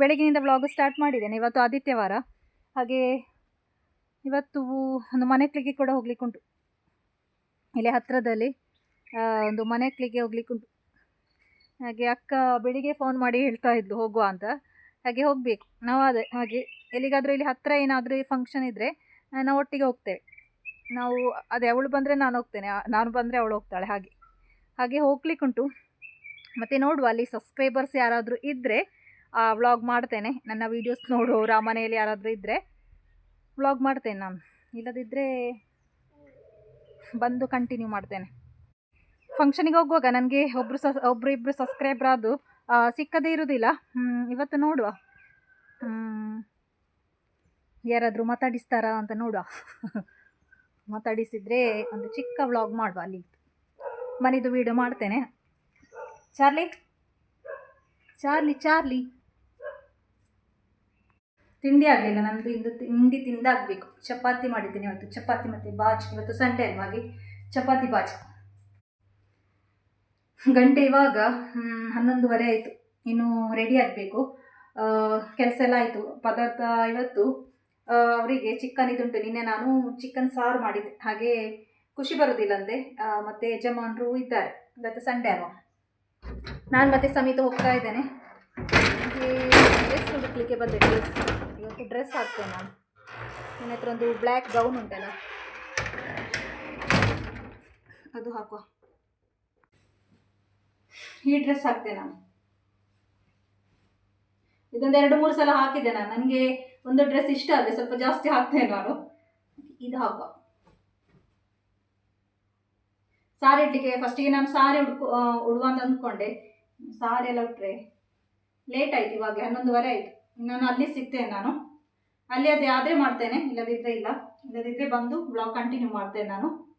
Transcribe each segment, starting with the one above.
ಬೆಳಗಿನಿಂದ vlog start ಮಾಡಿದ್ದೇನೆ. ಇವತ್ತು ಆದಿತ್ಯವಾರ ಹಾಗೆ ಇವತ್ತು ಒಂದು ಮನೆ ಕೂಡ ಹೋಗ್ಲಿಕ್ಕುಂಟು. ಇಲ್ಲಿ ಹತ್ತಿರದಲ್ಲಿ ಒಂದು ಮನೆ ಕ್ಲಿಗೆ ಹೋಗ್ಲಿಕ್ಕುಂಟು. ಹಾಗೆ ಅಕ್ಕ ಬೆಳಿಗ್ಗೆ ಫೋನ್ ಮಾಡಿ ಹೇಳ್ತಾ ಇದ್ಲು, ಹೋಗುವ ಅಂತ. ಹಾಗೆ ಹೋಗಬೇಕು. ನಾವು ಅದೇ, ಹಾಗೆ ಎಲ್ಲಿಗಾದರೂ ಇಲ್ಲಿ ಹತ್ತಿರ ಏನಾದರೂ ಫಂಕ್ಷನ್ ಇದ್ದರೆ ನಾವು ಒಟ್ಟಿಗೆ ಹೋಗ್ತೇವೆ. ನಾವು, ಅದೇ ಅವಳು ಬಂದರೆ ನಾನು ಹೋಗ್ತೇನೆ. ನಾನು ಬಂದರೆ ಅವಳು ಹೋಗ್ತಾಳೆ, ಹಾಗೆ. ಹಾಗೆ ಹೋಗ್ಲಿಕ್ಕುಂಟು. ಮತ್ತು ನೋಡುವ ಅಲ್ಲಿ ಸಬ್ಸ್ಕ್ರೈಬರ್ಸ್ ಯಾರಾದರೂ ಇದ್ದರೆ ವ್ಲಾಗ್ ಮಾಡ್ತೇನೆ. ನನ್ನ ವೀಡಿಯೋಸ್ ನೋಡೋರು ಆ ಮನೆಯಲ್ಲಿ ಯಾರಾದರೂ ಇದ್ದರೆ ವ್ಲಾಗ್ ಮಾಡ್ತೇನೆ ನಾನು. ಇಲ್ಲದಿದ್ದರೆ ಬಂದು ಕಂಟಿನ್ಯೂ ಮಾಡ್ತೇನೆ. ಫಂಕ್ಷನಿಗೆ ಹೋಗುವಾಗ ನನಗೆ ಒಬ್ಬರು ಸಸ್ ಒಬ್ಬರು ಇಬ್ಬರು ಸಬ್ಸ್ಕ್ರೈಬರ್ ಅದು ಸಿಕ್ಕದೇ ಇರೋದಿಲ್ಲ. ಇವತ್ತು ನೋಡುವ. ಯಾರಾದರೂ ಮಾತಾಡಿಸ್ತಾರಾ ಅಂತ ನೋಡುವ. ಮಾತಾಡಿಸಿದರೆ ಒಂದು ಚಿಕ್ಕ ವ್ಲಾಗ್ ಮಾಡುವ ಅಲ್ಲಿ. ಮನೆದು ವೀಡಿಯೋ ಮಾಡ್ತೇನೆ. ಚಾರ್ಲಿ? Charlie Charlie. ತಿಂಡಿ ಆಗಲಿಲ್ಲ. ನಂದು ಇಂದು ತಿಂಡಿ ತಿಂದಾಗಬೇಕು. ಚಪಾತಿ ಮಾಡಿದ್ದೀನಿ ಇವತ್ತು. ಚಪಾತಿ ಮತ್ತು ಬಾಜ್. ಇವತ್ತು ಸಂಡೇ ಅಲ್ವಾ? ಹಾಗೆ ಚಪಾತಿ ಬಾಜ್. ಗಂಟೆ ಇವಾಗ ಹನ್ನೊಂದುವರೆ ಆಯಿತು. ಇನ್ನು ರೆಡಿ ಆಗಬೇಕು. ಕೆಲಸ ಎಲ್ಲ ಆಯಿತು. ಪದಾರ್ಥ ಇವತ್ತು ಅವರಿಗೆ ಚಿಕನ್ ಇದುಂಟು. ನಿನ್ನೆ ನಾನು ಚಿಕನ್ ಸಾರು ಮಾಡಿದ್ದೆ. ಹಾಗೆ ಖುಷಿ ಬರೋದಿಲ್ಲ ಅಂದೆ. ಮತ್ತೆ ಯಜಮಾನರು ಇದ್ದಾರೆ. ಇವತ್ತು ಸಂಡೇ ಅಲ್ವಾ? ನಾನು ಮತ್ತೆ ಸಮೇತ ಹೋಗ್ತಾ ಇದ್ದೇನೆ. ಹುಡುಕ್ಲಿಕ್ಕೆ ಬಂದೆ ಡ್ರೆಸ್ ಇವತ್ತು ಡ್ರೆಸ್ ಹಾಕ್ತೇನೆ. ನಾನು ನನ್ನ ಹತ್ರ ಒಂದು ಬ್ಲ್ಯಾಕ್ ಗೌನ್ ಉಂಟಲ್ಲ? ಅದು ಹಾಕುವ. ಈ ಡ್ರೆಸ್ ಹಾಕ್ತೇನೆ ನಾನು. ಇದೊಂದು ಎರಡು ಮೂರು ಸಲ ಹಾಕಿದ್ದೆ ನಾನು. ನನಗೆ ಒಂದು ಡ್ರೆಸ್ ಇಷ್ಟ ಆದರೆ ಸ್ವಲ್ಪ ಜಾಸ್ತಿ ಹಾಕ್ತೇನೆ ನಾನು. ಇದು ಹಾಕುವ. ಸಾರಿ ಇಡ್ಲಿಕ್ಕೆ ಫಸ್ಟಿಗೆ ನಾನು ಸಾರಿ ಉಡ್ಕೊ ಉಡುವ ಅಂತ ಅಂದ್ಕೊಂಡೆ. ಸಾರಿ ಎಲ್ಲ ಉಟ್ರೆ ಲೇಟ್ ಆಯ್ತು ಇವಾಗ ಹನ್ನೊಂದುವರೆ ಆಯಿತು. ನಾನು ಅಲ್ಲಿ ಸಿಗ್ತೇನೆ ನಾನು. ಅಲ್ಲಿ ಅದು ಯಾವುದೇ ಮಾಡ್ತೇನೆ ಇಲ್ಲದಿದ್ದರೆ ಇಲ್ಲ. ಇಲ್ಲದಿದ್ದರೆ ಬಂದು ಬ್ಲಾಗ್ ಕಂಟಿನ್ಯೂ ಮಾಡ್ತೇನೆ ನಾನು.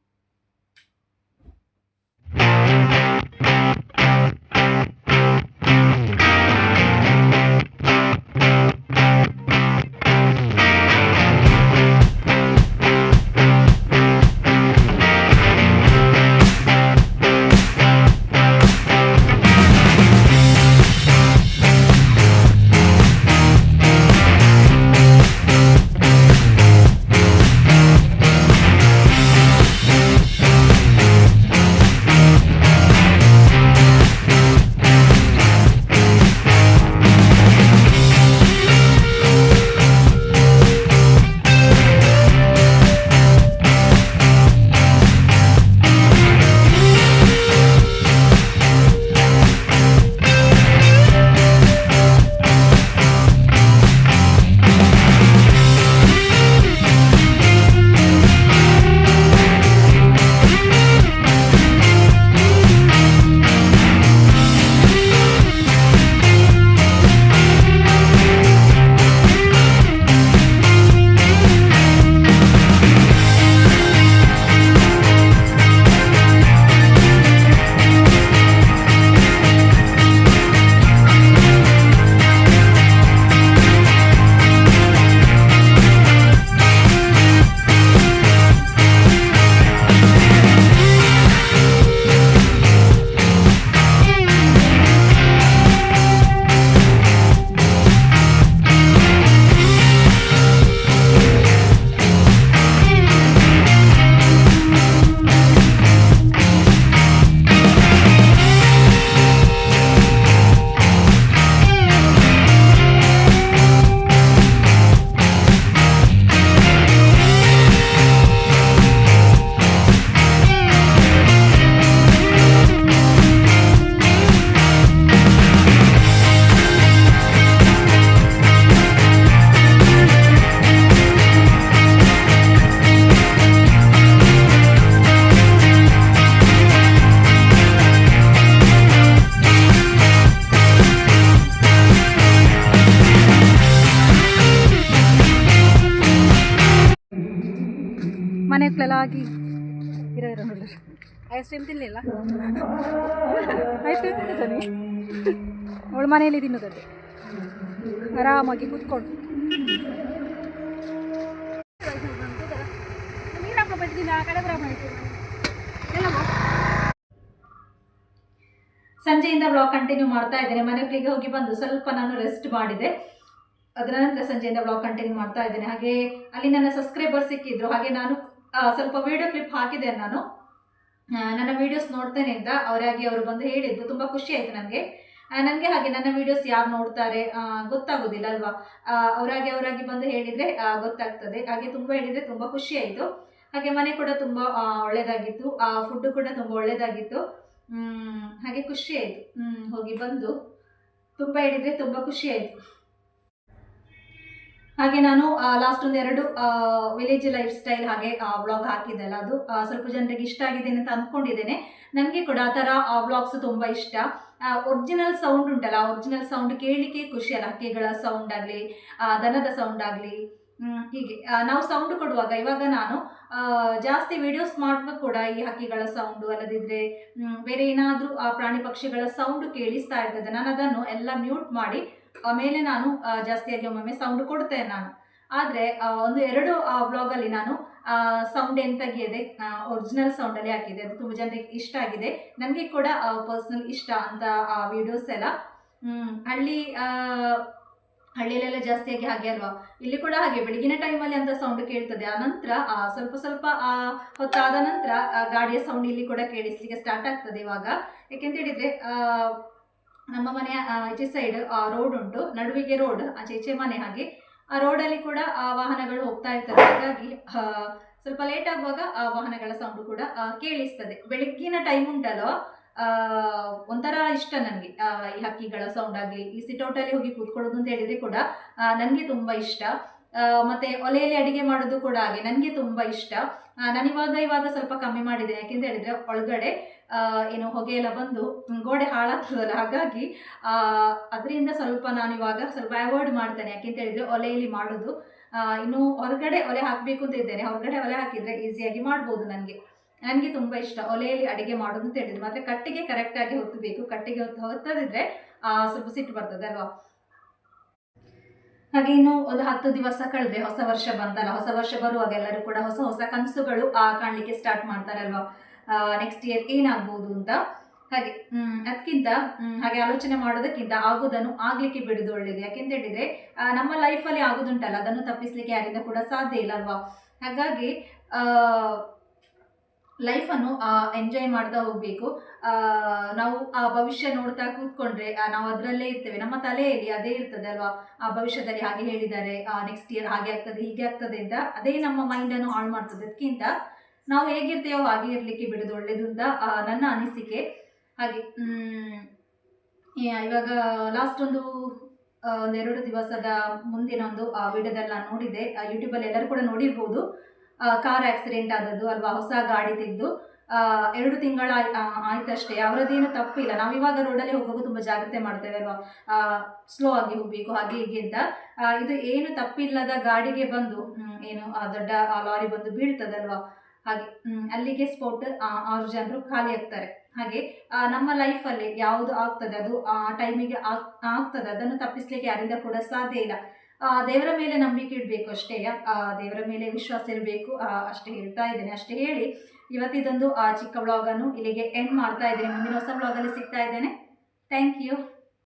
ಮನೆ ಆಗಿ ಇರೋ ಇರೋ ಐಸ್ ಕ್ರೀಮ್ ತಿನ್ನಲಿಲ್ಲ ಐಸ್ ಕ್ರೀಮ್ ತಿಂದಿದ್ದಾನೆ ಅವಳು ಮನೆಯಲ್ಲಿ ತಿನ್ನೋದಕ್ಕೆ ಆರಾಮಾಗಿ ಕೂತ್ಕೊಂಡು. ಸಂಜೆಯಿಂದ ಬ್ಲಾಗ್ ಕಂಟಿನ್ಯೂ ಮಾಡ್ತಾ ಇದ್ದೇನೆ. ಮನೆಗಳಿಗೆ ಹೋಗಿ ಬಂದು ಸ್ವಲ್ಪ ನಾನು ರೆಸ್ಟ್ ಮಾಡಿದೆ. ಅದರ ನಂತರ ಸಂಜೆಯಿಂದ ಬ್ಲಾಗ್ ಕಂಟಿನ್ಯೂ ಮಾಡ್ತಾ ಇದ್ದೇನೆ. ಹಾಗೆ ಅಲ್ಲಿ ನನ್ನ ಸಬ್ಸ್ಕ್ರೈಬರ್ ಸಿಕ್ಕಿದ್ರು. ಹಾಗೆ ನಾನು ಸ್ವಲ್ಪ ವಿಡಿಯೋ ಕ್ಲಿಪ್ ಹಾಕಿದೆ ನಾನು. ನನ್ನ ವಿಡಿಯೋಸ್ ನೋಡ್ತೇನೆ ಅಂತ ಅವರಾಗಿ ಅವರು ಬಂದು ಹೇಳಿದ್ದು. ತುಂಬ ಖುಷಿ ಆಯಿತು ನನಗೆ. ನನಗೆ ಹಾಗೆ ನನ್ನ ವಿಡಿಯೋಸ್ ಯಾರು ನೋಡ್ತಾರೆ? ಗೊತ್ತಾಗೋದಿಲ್ಲ ಅಲ್ವಾ? ಅವರಾಗಿ ಅವರಾಗಿ ಬಂದು ಹೇಳಿದರೆ ಗೊತ್ತಾಗ್ತದೆ. ಹಾಗೆ ತುಂಬ ಹೇಳಿದರೆ ತುಂಬ ಖುಷಿ ಆಯಿತು. ಹಾಗೆ ಮನೆ ಕೂಡ ತುಂಬ ಒಳ್ಳೆಯದಾಗಿತ್ತು ಆ ಫುಡ್ಡು ಕೂಡ ತುಂಬ ಒಳ್ಳೆಯದಾಗಿತ್ತು ಹಾಗೆ ಖುಷಿ ಆಯಿತು. ಹೋಗಿ ಬಂದು. ತುಂಬ ಹೇಳಿದರೆ ತುಂಬ ಖುಷಿ ಆಯಿತು. ಹಾಗೆ ನಾನು ಲಾಸ್ಟ್ ಒಂದು ಎರಡು ವಿಲೇಜ್ ಲೈಫ್ ಸ್ಟೈಲ್ ಹಾಗೆ ವ್ಲಾಗ್ ಹಾಕಿದ್ದೆಲ್ಲ ಅದು. ಸ್ವಲ್ಪ ಜನರಿಗೆ ಇಷ್ಟ ಆಗಿದೆ ಅಂತ ಅಂದ್ಕೊಂಡಿದ್ದೇನೆ ನನಗೆ ಕೂಡ ಆ ಥರ ವ್ಲಾಗ್ಸ್ ತುಂಬ ಇಷ್ಟ. ಒರಿಜಿನಲ್ ಸೌಂಡ್ ಉಂಟಲ್ಲ ಒರಿಜಿನಲ್ ಸೌಂಡ್ ಕೇಳಲಿಕ್ಕೆ ಖುಷಿ ಅಲ್ಲ. ಹಕ್ಕಿಗಳ ಸೌಂಡ್ ಆಗಲಿ ದನದ ಸೌಂಡ್ ಆಗಲಿ ಹೀಗೆ. ಆ, ನಾವು ಸೌಂಡ್ ಕೊಡುವಾಗ ಇವಾಗ ನಾನು ಜಾಸ್ತಿ ವಿಡಿಯೋಸ್ ಮಾಡುವಾಗ ಕೂಡ ಈ ಹಕ್ಕಿಗಳ ಸೌಂಡು ಅಲ್ಲದಿದ್ದರೆ ಬೇರೆ ಏನಾದರೂ ಪ್ರಾಣಿ ಪಕ್ಷಿಗಳ ಸೌಂಡು ಕೇಳಿಸ್ತಾ ಇರ್ತದೆ. ನಾನು ಅದನ್ನು ಎಲ್ಲ ಮ್ಯೂಟ್ ಮಾಡಿ ಆಮೇಲೆ ನಾನು ಜಾಸ್ತಿಯಾಗಿ ಒಮ್ಮೊಮ್ಮೆ ಸೌಂಡ್ ಕೊಡ್ತೇನೆ ನಾನು. ಆದರೆ ಒಂದು ಎರಡು ವ್ಲಾಗಲ್ಲಿ ನಾನು ಸೌಂಡ್ ಏನು ತೆಗೆಯದೆ ಒರಿಜಿನಲ್ ಸೌಂಡಲ್ಲಿ ಹಾಕಿದೆ. ಅದು ತುಂಬ ಜನರಿಗೆ ಇಷ್ಟ ಆಗಿದೆ. ನನಗೆ ಕೂಡ ಪರ್ಸ್ನಲ್ ಇಷ್ಟ ಅಂತ ಆ ವಿಡಿಯೋಸ್ ಎಲ್ಲ. ಹಳ್ಳಿ ಹಳ್ಳಿಯಲ್ಲೆಲ್ಲ ಜಾಸ್ತಿಯಾಗಿ ಹಾಗೆ ಅಲ್ವಾ? ಇಲ್ಲಿ ಕೂಡ ಹಾಗೆ ಬೆಳಗಿನ ಟೈಮಲ್ಲಿ ಅಂತ ಸೌಂಡ್ ಕೇಳ್ತದೆ. ಆ ನಂತರ ಸ್ವಲ್ಪ ಸ್ವಲ್ಪ ಆ, ಹೊತ್ತಾದ ನಂತರ ಗಾಡಿಯ ಸೌಂಡ್ ಇಲ್ಲಿ ಕೂಡ ಕೇಳಿಸ್ಲಿಕ್ಕೆ ಸ್ಟಾರ್ಟ್ ಆಗ್ತದೆ ಇವಾಗ. ಯಾಕೆಂತ ಹೇಳಿದ್ರೆ ನಮ್ಮ ಮನೆಯ ಆಚೆ ಸೈಡ್ ರೋಡ್ ಉಂಟು. ನಡುವಿಗೆ ರೋಡ್ ಆಚೆ ಈಚೆ ಮನೆ ಹಾಗೆ. ಆ ರೋಡಲ್ಲಿ ಕೂಡ ಆ, ವಾಹನಗಳು ಹೋಗ್ತಾ ಇರ್ತವೆ. ಹಾಗಾಗಿ ಸ್ವಲ್ಪ ಲೇಟ್ ಆಗುವಾಗ ಆ ವಾಹನಗಳ ಸೌಂಡ್ ಕೂಡ ಕೇಳಿಸ್ತದೆ. ಬೆಳಗ್ಗಿನ ಟೈಮ್ ಉಂಟಲ್ಲ ಒಂಥರ ಇಷ್ಟ ನನಗೆ. ಈ ಹಕ್ಕಿಗಳ ಸೌಂಡ್ ಆಗಲಿ ಈ ಸಿಟೌಟಲ್ಲಿ ಹೋಗಿ ಕೂತ್ಕೊಳ್ಳೋದು ಅಂತ ಹೇಳಿದ್ರೆ ಕೂಡ ನನಗೆ ತುಂಬ ಇಷ್ಟ. ಮತ್ತೆ ಒಲೆಯಲ್ಲಿ ಅಡಿಗೆ ಮಾಡೋದು ಕೂಡ ಹಾಗೆ, ನನಗೆ ತುಂಬ ಇಷ್ಟ. ನಾನು ನಾನಿವಾಗ ಇವಾಗ ಸ್ವಲ್ಪ ಕಮ್ಮಿ ಮಾಡಿದ್ದೇನೆ, ಯಾಕೆಂತ ಹೇಳಿದ್ರೆ ಒಳಗಡೆ ಏನು ಹೊಗೆ ಎಲ್ಲ ಬಂದು ಗೋಡೆ ಹಾಳಾಗ್ತದಲ್ಲ, ಹಾಗಾಗಿ ಅದರಿಂದ ಸ್ವಲ್ಪ ನಾನು ಇವಾಗ ಸ್ವಲ್ಪ ಅವಾಯ್ಡ್ ಮಾಡ್ತೇನೆ, ಯಾಕೆಂತ ಹೇಳಿದ್ರೆ ಒಲೆಯಲ್ಲಿ ಮಾಡೋದು ಇನ್ನು ಹೊರಗಡೆ ಒಲೆ ಹಾಕಬೇಕು ಅಂತ ಇದ್ದೇನೆ. ಹೊರಗಡೆ ಒಲೆ ಹಾಕಿದ್ರೆ ಈಸಿಯಾಗಿ ಮಾಡ್ಬೋದು ನನಗೆ. ನನಗೆ ತುಂಬ ಇಷ್ಟ ಒಲೆಯಲ್ಲಿ ಅಡಿಗೆ ಮಾಡೋದು ಅಂತ ಹೇಳಿದ್ರೆ. ಮತ್ತೆ ಕಟ್ಟಿಗೆ ಕರೆಕ್ಟಾಗಿ ಹೊತ್ತಬೇಕು. ಕಟ್ಟಿಗೆ ಹೊತ್ತು ಹೊತ್ತದಿದ್ರೆ ಸ್ವಲ್ಪ ಸಿಟ್ಟು ಬರ್ತದೆ ಅಲ್ವಾ ಹಾಗೆ ಇನ್ನು ಒಂದು ಹತ್ತು ದಿವಸ ಕಳೆದ್ರೆ ಹೊಸ ವರ್ಷ ಬಂತಲ್ಲ, ಹೊಸ ವರ್ಷ ಬರುವಾಗ ಎಲ್ಲರೂ ಕೂಡ ಹೊಸ ಹೊಸ ಕನಸುಗಳು ಆ ಕಾಣಲಿಕ್ಕೆ ಸ್ಟಾರ್ಟ್ ಮಾಡ್ತಾರಲ್ವಾ? ನೆಕ್ಸ್ಟ್ ಇಯರ್ ಏನಾಗ್ಬೋದು ಅಂತ. ಹಾಗೆ ಅದಕ್ಕಿಂತ ಹಾಗೆ ಆಲೋಚನೆ ಮಾಡೋದಕ್ಕಿಂತ ಆಗೋದನ್ನು ಆಗ್ಲಿಕ್ಕೆ ಬಿಡುದು ಒಳ್ಳೇದು. ಯಾಕೆಂತ ಹೇಳಿದ್ರೆ ನಮ್ಮ ಲೈಫಲ್ಲಿ ಆಗೋದುಂಟಲ್ಲ, ಅದನ್ನು ತಪ್ಪಿಸ್ಲಿಕ್ಕೆ ಯಾರಿಂದ ಕೂಡ ಸಾಧ್ಯ ಇಲ್ಲ ಅಲ್ವಾ ಹಾಗಾಗಿ ಲೈಫನ್ನು ಎಂಜಾಯ್ ಮಾಡ್ತಾ ಹೋಗಬೇಕು. ನಾವು ಆ ಭವಿಷ್ಯ ನೋಡ್ತಾ ಕೂತ್ಕೊಂಡ್ರೆ ನಾವು ಅದರಲ್ಲೇ ಇರ್ತೇವೆ. ನಮ್ಮ ತಲೆಯಲ್ಲಿ ಅದೇ ಇರ್ತದೆ ಅಲ್ವಾ? ಆ ಭವಿಷ್ಯದಲ್ಲಿ ಹಾಗೆ ಹೇಳಿದ್ದಾರೆ ನೆಕ್ಸ್ಟ್ ಇಯರ್ ಹಾಗೆ ಆಗ್ತದೆ, ಹೀಗೆ ಆಗ್ತದೆ ಅಂತ ಅದೇ ನಮ್ಮ ಮೈಂಡನ್ನು ಹಾಳು ಮಾಡ್ತದೆ. ಅದಕ್ಕಿಂತ ನಾವು ಹೇಗಿರ್ತೇವೋ ಹಾಗೆ ಇರಲಿಕ್ಕೆ ಬಿಡೋದು ಒಳ್ಳೇದು ಅಂತ ನನ್ನ ಅನಿಸಿಕೆ. ಹಾಗೆ ಇವಾಗ ಲಾಸ್ಟ್ ಒಂದು ಒಂದೆರಡು ದಿವಸದ ಮುಂದಿನ ಒಂದು ವಿಡಿಯೋದಲ್ಲಿ ನಾನು ನೋಡಿದ್ದೆ. ಯೂಟ್ಯೂಬಲ್ಲಿ ಎಲ್ಲರೂ ಕೂಡ ನೋಡಿರ್ಬೋದು. ಕಾರ್ ಆಕ್ಸಿಡೆಂಟ್ ಆದದ್ದು ಅಲ್ವಾ? ಹೊಸ ಗಾಡಿ ತೆಗೆದು ಎರಡು ತಿಂಗಳ ಆಯ್ತಷ್ಟೇ. ಅವರದ್ದೇನು ತಪ್ಪಿಲ್ಲ. ನಾವು ಇವಾಗ ರೋಡಲ್ಲಿ ಹೋಗುವಾಗ ತುಂಬ ಜಾಗ್ರತೆ ಮಾಡ್ತೇವೆ ಅಲ್ವಾ? ಸ್ಲೋ ಆಗಿ ಹೋಗ್ಬೇಕು, ಹಾಗೆ ಹೀಗೆ ಅಂತ. ಇದು ಏನು ತಪ್ಪಿಲ್ಲದ ಗಾಡಿಗೆ ಬಂದು ಏನು ದೊಡ್ಡ ಲಾರಿ ಬಂದು ಬೀಳ್ತದಲ್ವಾ? ಹಾಗೆ ಅಲ್ಲಿಗೆ ಸ್ಪಾಟ್ ಆರು ಜನರು ಖಾಲಿ ಆಗ್ತಾರೆ. ಹಾಗೆ ನಮ್ಮ ಲೈಫಲ್ಲಿ ಯಾವುದು ಆಗ್ತದೆ? ಅದು ಆ ಟೈಮಿಗೆ ಆಗ್ತದೆ. ಅದನ್ನು ತಪ್ಪಿಸ್ಲಿಕ್ಕೆ ಯಾರಿಂದ ಕೂಡ ಸಾಧ್ಯ ಇಲ್ಲ. ದೇವರ ಮೇಲೆ ನಂಬಿಕೆ ಇಡಬೇಕು ಅಷ್ಟೇ. ದೇವರ ಮೇಲೆ ವಿಶ್ವಾಸ ಇರಬೇಕು. ಅಷ್ಟೇ ಹೇಳ್ತಾ ಇದ್ದೇನೆ, ಅಷ್ಟೇ ಹೇಳಿ. ಇವತ್ತಿದೊಂದು ಚಿಕ್ಕ ವ್ಲಾಗನ್ನು ಇಲ್ಲಿಗೆ ಎಂಡ್ ಮಾಡ್ತಾ ಇದ್ದೇನೆ. ಮುಂದಿನ ಹೊಸ ವ್ಲಾಗಲ್ಲಿ ಸಿಗ್ತಾ ಇದ್ದೇನೆ. Thank you